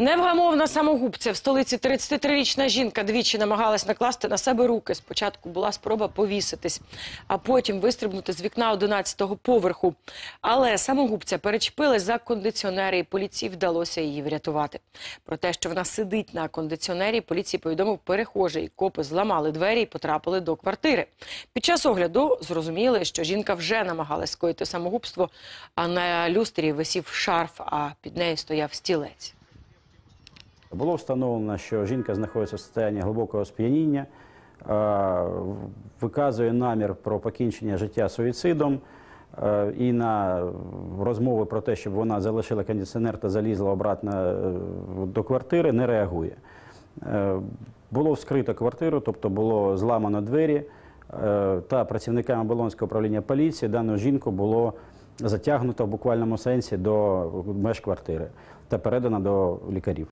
Невгамовна самогубця в столиці 33-річна жінка двічі намагалась накласти на себе руки. Спочатку була спроба повіситись, а потім вистрибнути з вікна 11-го поверху. Але самогубця перечпилась за кондиціонери, і поліції вдалося її врятувати. Про те, що вона сидить на кондиціонері, поліції повідомив перехожий. Копи зламали двері і потрапили до квартири. Під час огляду зрозуміли, що жінка вже намагалась скоїти самогубство, а на люстрі висів шарф, а під нею стояв стілець. Було встановлено, що жінка знаходиться в стані глибокого сп'яніння, виказує намір про покінчення життя суїцидом. І на розмови про те, щоб вона залишила кондиціонер та залізла обратно е, до квартири, не реагує. Е, Було вскрито квартиру, тобто було зламано двері, е, та працівниками Оболонського управління поліції дану жінку було затягнуто в буквальному сенсі до меж квартири та передано до лікарів.